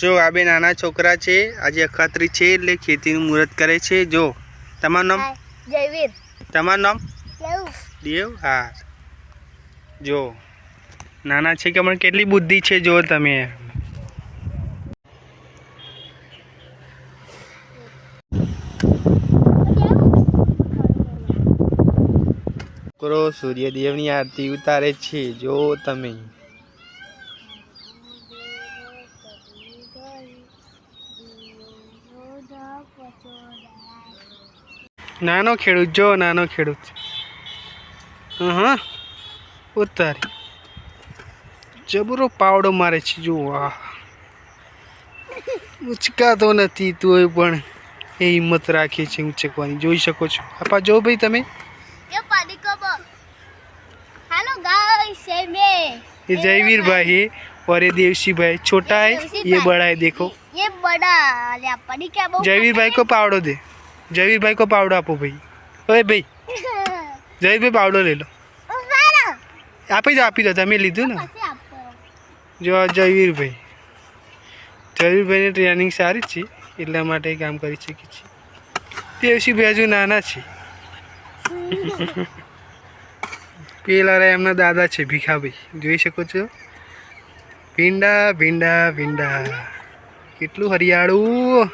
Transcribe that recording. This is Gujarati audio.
જો આ બે નાના છોકરા છે આજે અખાત્રી છે એટલે ખેતીનું મુહૂર્ત કરે છે. જો તમારું નામ? જયવીર. તમારું નામ? દેવ? હા. જો નાના છે કે પણ કેટલી બુદ્ધિ છે જો તમે. કરો સૂર્યદેવની આરતી ઉતારે છે. જો તમે. નાનો ખેડૂત જો નાનો ખેડૂત હા ઉતારી જબરો પાવડો મારે છે જો વાહ ઉચકાતો નથી તોય પણ એ હિંમત રાખે છે ઉચકવાની જોઈ શકો છો આપા જો ભાઈ તમે ये पानी कब हेलो गाइस ये मैं ये जयवीर भाई है और ये देवसी भाई छोटा है ये बड़ा है देखो ये बड़ा अरे पानी क्या बहुत जयवीर भाई को पावडो दे जयवीर भाई को पावडो આપો ભાઈ ઓય ભાઈ જયવીર ભાઈ પાવડો લઈ લો આપી દો આપી દો તમે લીધું ને જો આ જયવીરભાઈ જયવીરભાઈની ટ્રેનિંગ સારી જ છે એટલા માટે કામ કરી શકે છે દેવસીભાઈ હજુ નાના છે પેલા રે એમના દાદા છે ભીખાભાઈ જોઈ શકો છો ભીંડા ભીંડા ભીંડા કેટલું હરિયાળું.